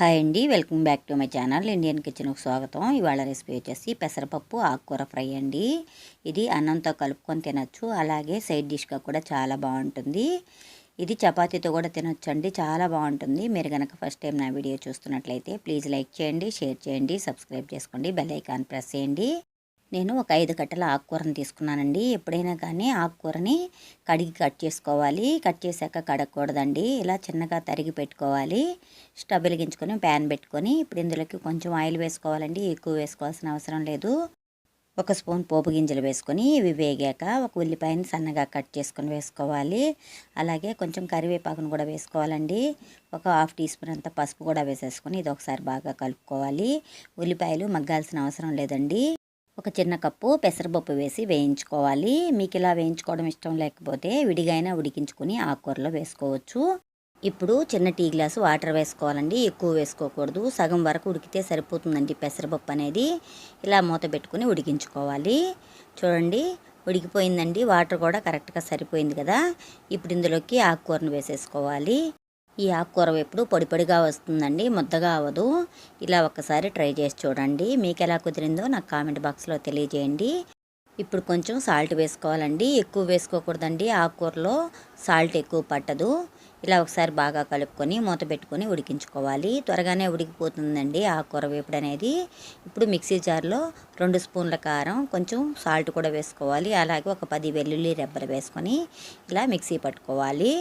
Hi అండి welcome back to my channel Indian కిచెన్కి స్వాగతం. ఇవాళ రెసిపీ వచ్చేసి పెసరపప్పు ఆకుకూర ఫ్రై అండి. ఇది అన్నంతో కలుపుకొని తినొచ్చు అలాగే సైడ్ డిష్గా కూడా చాలా బాగుంటుంది. ఇది చపాతీతో కూడా తినొచ్చు అండి చాలా బాగుంటుంది. మీరు కనుక ఫస్ట్ టైం నా వీడియో చూస్తున్నట్లయితే ప్లీజ్ లైక్ చేయండి షేర్ చేయండి సబ్స్క్రైబ్ చేసుకోండి బెల్ ఐకాన్ ప్రెస్ చేయండి. నేను ఒక ఐదు కట్టల ఆకుకూరని తీసుకున్నానండి. ఎప్పుడైనా కానీ ఆకుకూరని కడిగి కట్ చేసుకోవాలి. కట్ చేశాక కడగకూడదండి. ఇలా చిన్నగా తరిగి పెట్టుకోవాలి. స్టవ్ వెలిగించుకొని ప్యాన్ పెట్టుకొని ఇప్పుడు ఇందులోకి కొంచెం ఆయిల్ వేసుకోవాలండి. ఎక్కువ వేసుకోవాల్సిన అవసరం లేదు. ఒక స్పూన్ పోపు గింజలు వేసుకొని ఇవి వేగాక ఒక ఉల్లిపాయని సన్నగా కట్ చేసుకొని వేసుకోవాలి. అలాగే కొంచెం కరివేపాకును కూడా వేసుకోవాలండి. ఒక హాఫ్ టీ స్పూన్ అంత పసుపు కూడా వేసేసుకొని ఇది ఒకసారి బాగా కలుపుకోవాలి. ఉల్లిపాయలు మగ్గాల్సిన అవసరం లేదండి. ఒక చిన్న కప్పు పెసరపప్పు వేసి వేయించుకోవాలి. మీకు ఇలా వేయించుకోవడం ఇష్టం లేకపోతే విడిగైనా ఉడికించుకుని ఆకుకూరలో వేసుకోవచ్చు. ఇప్పుడు చిన్న టీ గ్లాసు వాటర్ వేసుకోవాలండి. ఎక్కువ వేసుకోకూడదు. సగం వరకు ఉడికితే సరిపోతుందండి పెసరపప్పు అనేది. ఇలా మూత పెట్టుకుని ఉడికించుకోవాలి. చూడండి ఉడికిపోయిందండి. వాటర్ కూడా కరెక్ట్గా సరిపోయింది కదా. ఇప్పుడు ఇందులోకి ఆకుకూరను వేసేసుకోవాలి. ఈ ఆకుకూర ఎప్పుడు పొడిపొడిగా వస్తుందండి ముద్దగా అవ్వదు. ఇలా ఒక్కసారి ట్రై చేసి చూడండి. మీకు ఎలా కుదిరిందో నాకు కామెంట్ బాక్స్లో తెలియజేయండి. ఇప్పుడు కొంచెం సాల్ట్ వేసుకోవాలండి. ఎక్కువ వేసుకోకూడదండి ఆకుకూరలో సాల్ట్ ఎక్కువ పట్టదు. ఇలా ఒకసారి బాగా కలుపుకొని మూత పెట్టుకొని ఉడికించుకోవాలి. త్వరగానే ఉడికిపోతుందండి ఆకుకూర వేపుడు అనేది. ఇప్పుడు మిక్సీ జార్లో రెండు స్పూన్ల కారం కొంచెం సాల్ట్ కూడా వేసుకోవాలి. అలాగే ఒక పది వెల్లుల్లి రెబ్బలు వేసుకొని ఇలా మిక్సీ పట్టుకోవాలి.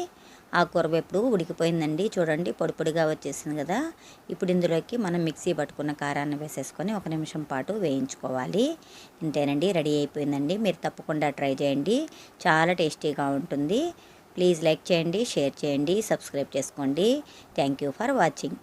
ఆ కూరవేపుడు ఉడికిపోయిందండి. చూడండి పొడి పొడిగా వచ్చేసింది కదా. ఇప్పుడు ఇందులోకి మనం మిక్సీ పట్టుకున్న కారాన్ని వేసేసుకొని ఒక నిమిషం పాటు వేయించుకోవాలి. ఇంతేనండి రెడీ అయిపోయిందండి. మీరు తప్పకుండా ట్రై చేయండి. చాలా టేస్టీగా ఉంటుంది. ప్లీజ్ లైక్ చేయండి షేర్ చేయండి సబ్స్క్రైబ్ చేసుకోండి. Thank you for watching.